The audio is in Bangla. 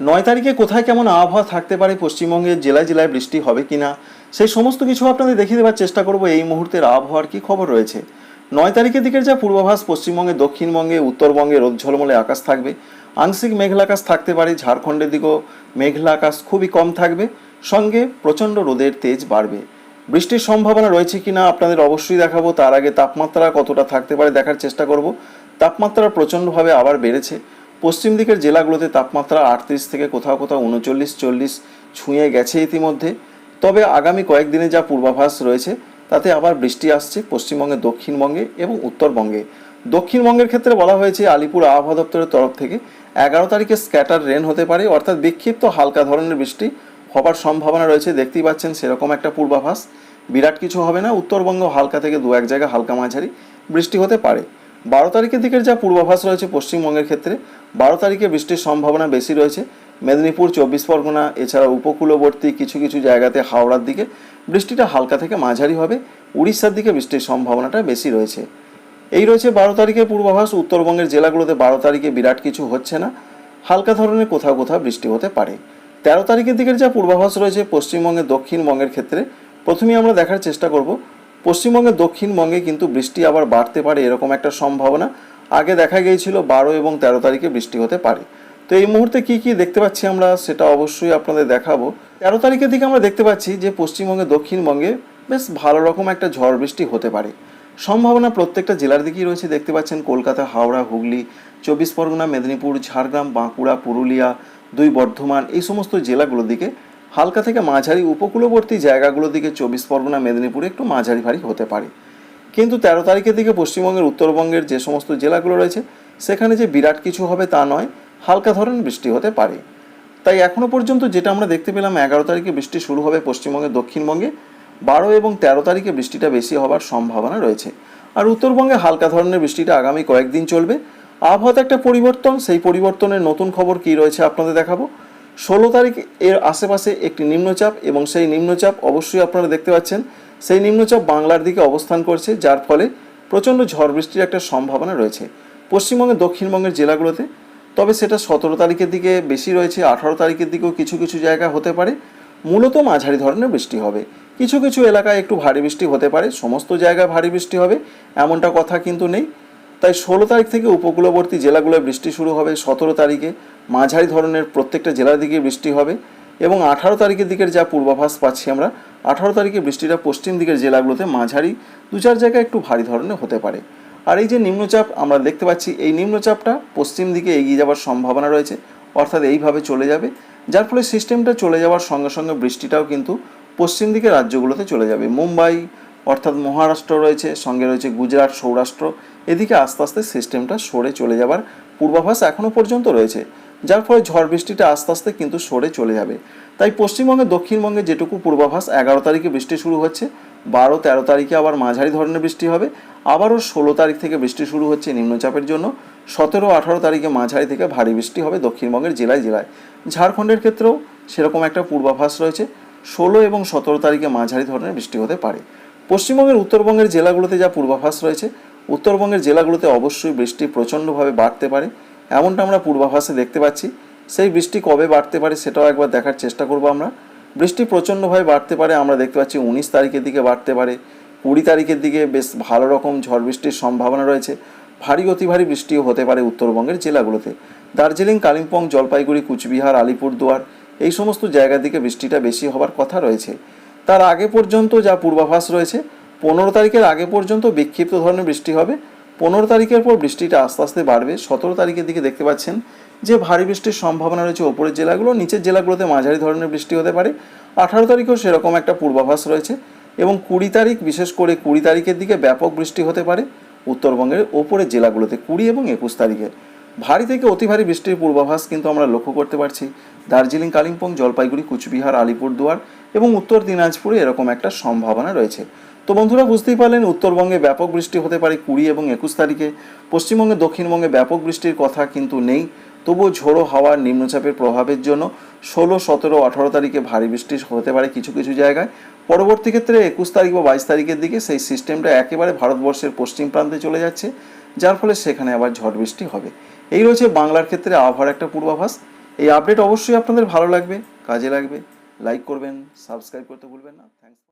নয় তারিখে কোথায় কেমন আবহাওয়া থাকতে পারে, পশ্চিমবঙ্গের জেলায় জেলায় বৃষ্টি হবে কি না সেই সমস্ত কিছু আপনাদের দেখিয়ে দেওয়ার চেষ্টা করব এই মুহূর্তের আবহাওয়ার কি খবর রয়েছে। নয় তারিখের দিকের যা পূর্বাভাস, পশ্চিমবঙ্গে, দক্ষিণবঙ্গে, উত্তরবঙ্গে রোদ ঝলমলে আকাশ থাকবে। আংশিক মেঘলা আকাশ থাকতে পারে, ঝাড়খণ্ডের দিকেও মেঘলা আকাশ খুবই কম থাকবে। সঙ্গে প্রচণ্ড রোদের তেজ বাড়বে। বৃষ্টির সম্ভাবনা রয়েছে কিনা আপনাদের অবশ্যই দেখাবো। তার আগে তাপমাত্রা কতটা থাকতে পারে দেখার চেষ্টা করব। তাপমাত্রা প্রচণ্ডভাবে আবার বেড়েছে। পশ্চিম দিকের জেলাগুলোতে তাপমাত্রা আটত্রিশ থেকে কোথাও কোথাও উনচল্লিশ, চল্লিশ ছুঁয়ে গেছে ইতিমধ্যে। তবে আগামী কয়েকদিনে যা পূর্বাভাস রয়েছে, তাতে আবার বৃষ্টি আসছে পশ্চিমবঙ্গে দক্ষিণবঙ্গে এবং উত্তরবঙ্গে। দক্ষিণবঙ্গের ক্ষেত্রে বলা হয়েছে, আলিপুর আবহাওয়া দপ্তরের তরফ থেকে এগারো তারিখে স্ক্যাটার রেন হতে পারে, অর্থাৎ বিক্ষিপ্ত হালকা ধরনের বৃষ্টি হবার সম্ভাবনা রয়েছে। দেখতেই পাচ্ছেন সেরকম একটা পূর্বাভাস। বিরাট কিছু হবে না, উত্তরবঙ্গ হালকা থেকে দু এক জায়গায় হালকা মাঝারি বৃষ্টি হতে পারে। বারো তারিখের দিকের যা পূর্বাভাস রয়েছে পশ্চিমবঙ্গের ক্ষেত্রে, বারো তারিখে বৃষ্টির সম্ভাবনা বেশি রয়েছে। মেদিনীপুর, চব্বিশ পরগনা এছাড়া উপকূলবর্তী কিছু কিছু জায়গাতে হাওড়ার দিকে বৃষ্টিটা হালকা থেকে মাঝারি হবে। উড়িষ্যার দিকে বৃষ্টির সম্ভাবনাটা বেশি রয়েছে। এই রয়েছে বারো তারিখের পূর্বাভাস। উত্তরবঙ্গের জেলাগুলোতে বারো তারিখে বিরাট কিছু হচ্ছে না। হালকা ধরনের কোথাও কোথাও বৃষ্টি হতে পারে। তেরো তারিখের দিকের যা পূর্বাভাস রয়েছে পশ্চিমবঙ্গের দক্ষিণবঙ্গের ক্ষেত্রে, প্রথমেই আমরা দেখার চেষ্টা করব পশ্চিমবঙ্গের দক্ষিণবঙ্গে কিন্তু বৃষ্টি আবার বাড়তে পারে এরকম একটা সম্ভাবনা। আগে দেখা গিয়েছিল বারো এবং তেরো তারিখে বৃষ্টি হতে পারে। তো এই মুহূর্তে কি কি দেখতে পাচ্ছি আমরা সেটা অবশ্যই আপনাদের দেখাবো। তেরো তারিখের দিকে আমরা দেখতে পাচ্ছি যে পশ্চিমবঙ্গে, দক্ষিণবঙ্গে বেশ ভালো রকম একটা ঝড় বৃষ্টি হতে পারে। সম্ভাবনা প্রত্যেকটা জেলার দিকেই রয়েছে, দেখতে পাচ্ছেন কলকাতা, হাওড়া, হুগলি, চব্বিশ পরগনা, মেদিনীপুর, ঝাড়গ্রাম, বাঁকুড়া, পুরুলিয়া, দুই বর্ধমান এই সমস্ত জেলাগুলোর দিকে হালকা থেকে মাঝারি উপকূলবর্তী জায়গাগুলোর দিকে চব্বিশ পরগনা, মেদিনীপুরে একটু মাঝারি ভারী হতে পারে। কিন্তু তেরো তারিখের দিকে পশ্চিমবঙ্গের, উত্তরবঙ্গের যে সমস্ত জেলাগুলো রয়েছে, সেখানে যে বিরাট কিছু হবে তা নয়, হালকা ধরনের বৃষ্টি হতে পারে। তাই এখনও পর্যন্ত যেটা আমরা দেখতে পেলাম, এগারো তারিখে বৃষ্টি শুরু হবে পশ্চিমবঙ্গের, দক্ষিণবঙ্গে। বারো এবং তেরো তারিখে বৃষ্টিটা বেশি হবার সম্ভাবনা রয়েছে। আর উত্তরবঙ্গে হালকা ধরনের বৃষ্টিটা আগামী কয়েকদিন চলবে। আবহাওয়াতে একটা পরিবর্তন, সেই পরিবর্তনের নতুন খবর কী রয়েছে আপনাদের দেখাবো। ষোলো তারিখ এর আশেপাশে একটি নিম্নচাপ এবং সেই নিম্নচাপ অবশ্যই আপনারা দেখতে পাচ্ছেন। সেই নিম্নচাপ বাংলার দিকে অবস্থান করছে, যার ফলে প্রচণ্ড ঝড় বৃষ্টির একটা সম্ভাবনা রয়েছে। পশ্চিমবঙ্গের, দক্ষিণবঙ্গের জেলাগুলোতে, তবে সেটা সতেরো তারিখের দিকে বেশি রয়েছে, আঠারো তারিখের দিকেও কিছু কিছু জায়গা হতে পারে। মূলত মাঝারি ধরনের বৃষ্টি হবে। কিছু কিছু এলাকায় একটু ভারী বৃষ্টি হতে পারে, সমস্ত জায়গায় ভারী বৃষ্টি হবে, এমনটা কথা কিন্তু নেই। তাই ষোলো তারিখ থেকে উপকূলবর্তী জেলাগুলোয় বৃষ্টি শুরু হবে। সতেরো তারিখে মাঝারি ধরনের প্রত্যেকটা জেলার দিকে বৃষ্টি হবে এবং আঠারো তারিখের দিকের যা পূর্বাভাস পাচ্ছি আমরা, আঠারো তারিখে বৃষ্টিটা পশ্চিম দিকের জেলাগুলোতে মাঝারি, দু চার জায়গায় একটু ভারী ধরনের হতে পারে। আর এই যে নিম্নচাপ আমরা দেখতে পাচ্ছি, এই নিম্নচাপটা পশ্চিম দিকে এগিয়ে যাওয়ার সম্ভাবনা রয়েছে, অর্থাৎ এইভাবে চলে যাবে। যার ফলে সিস্টেমটা চলে যাওয়ার সঙ্গে সঙ্গে বৃষ্টিটাও কিন্তু পশ্চিম দিকের রাজ্যগুলোতে চলে যাবে। মুম্বাই, অর্থাৎ মহারাষ্ট্র রয়েছে, সঙ্গে রয়েছে গুজরাট, সৌরাষ্ট্র এদিকে আস্তে আস্তে সিস্টেমটা সরে চলে যাবার পূর্বাভাস এখনও পর্যন্ত রয়েছে। যার ফলে ঝড় বৃষ্টিটা আস্তে আস্তে কিন্তু সরে চলে যাবে। তাই পশ্চিমবঙ্গে, দক্ষিণবঙ্গে যেটুকু পূর্বাভাস, এগারো তারিখে বৃষ্টি শুরু হচ্ছে, বারো, তেরো তারিখে আবার মাঝারি ধরনের বৃষ্টি হবে, আবারও ষোলো তারিখ থেকে বৃষ্টি শুরু হচ্ছে নিম্নচাপের জন্য, সতেরো, আঠারো তারিখে মাঝারি থেকে ভারী বৃষ্টি হবে দক্ষিণবঙ্গের জেলায় জেলায়। ঝাড়খণ্ডের ক্ষেত্রেও সেরকম একটা পূর্বাভাস রয়েছে, ষোলো এবং সতেরো তারিখে মাঝারি ধরনের বৃষ্টি হতে পারে। পশ্চিমবঙ্গের, উত্তরবঙ্গের জেলাগুলোতে যা পূর্বাভাস রয়েছে উত্তরবঙ্গের জেলাগুলোতে অবশ্যই বৃষ্টি প্রচণ্ডভাবে বাড়তে পারে। এমনটা আমরা পূর্বাভাসে দেখতে পাচ্ছি। সেই বৃষ্টি কবে বাড়তে পারে সেটাও একবার দেখার চেষ্টা করব আমরা। বৃষ্টি প্রচণ্ডভাবে বাড়তে পারে আমরা দেখতে পাচ্ছি উনিশ তারিখের দিকে বাড়তে পারে। কুড়ি তারিখের দিকে বেশ ভালো রকম ঝড় বৃষ্টির সম্ভাবনা রয়েছে। ভারী অতি ভারী বৃষ্টিও হতে পারে উত্তরবঙ্গের জেলাগুলোতে। দার্জিলিং, কালিম্পং, জলপাইগুড়ি, কুচবিহার, আলিপুরদুয়ার এই সমস্ত জায়গার দিকে বৃষ্টিটা বেশি হবার কথা রয়েছে। তার আগে পর্যন্ত যা পূর্বাভাস রয়েছে পনেরো তারিখের আগে পর্যন্ত বিক্ষিপ্ত ধরনের বৃষ্টি হবে। পনেরো তারিখের পর বৃষ্টিটা আস্তে আস্তে বাড়বে। সতেরো তারিখের দিকে দেখতে পাচ্ছেন যে ভারী বৃষ্টির সম্ভাবনা রয়েছে ওপরের জেলাগুলো। নিচের জেলাগুলোতে মাঝারি ধরনের বৃষ্টি হতে পারে। আঠারো তারিখেও সেরকম একটা পূর্বাভাস রয়েছে এবং কুড়ি তারিখ, বিশেষ করে কুড়ি তারিখের দিকে ব্যাপক বৃষ্টি হতে পারে উত্তরবঙ্গের ওপরের জেলাগুলোতে কুড়ি এবং একুশ তারিখে। ভারী থেকে অতি ভারী বৃষ্টির পূর্বাভাস কিন্তু আমরা লক্ষ্য করতে পারছি। দার্জিলিং, কালিম্পং, জলপাইগুড়ি, কুচবিহার, আলিপুরদুয়ার এবং উত্তর দিনাজপুরে এরকম একটা সম্ভাবনা রয়েছে। তো বন্ধুরা বুঝতেই পারলেন, উত্তরবঙ্গে ব্যাপক বৃষ্টি হতে পারে কুড়ি এবং একুশ তারিখে। পশ্চিমবঙ্গে, দক্ষিণবঙ্গে ব্যাপক বৃষ্টির কথা কিন্তু নেই। তবুও ঝোড়ো হাওয়ার নিম্নচাপের প্রভাবের জন্য ষোলো, সতেরো, আঠারো তারিখে ভারী বৃষ্টি হতে পারে কিছু কিছু জায়গায়। পরবর্তী ক্ষেত্রে একুশ তারিখ বা বাইশ তারিখের দিকে সেই সিস্টেমটা একেবারে ভারতবর্ষের পশ্চিম প্রান্তে চলে যাচ্ছে, যার ফলে সেখানে আবার ঝড় বৃষ্টি হবে। এই রয়েছে বাংলার ক্ষেত্রে আবহাওয়ার একটা পূর্বাভাস। এই আপডেট অবশ্যই আপনাদের ভালো লাগবে, কাজে লাগবে। লাইক করবেন সাবস্ক্রাইব করতে ভুলবেন না। থ্যাংকস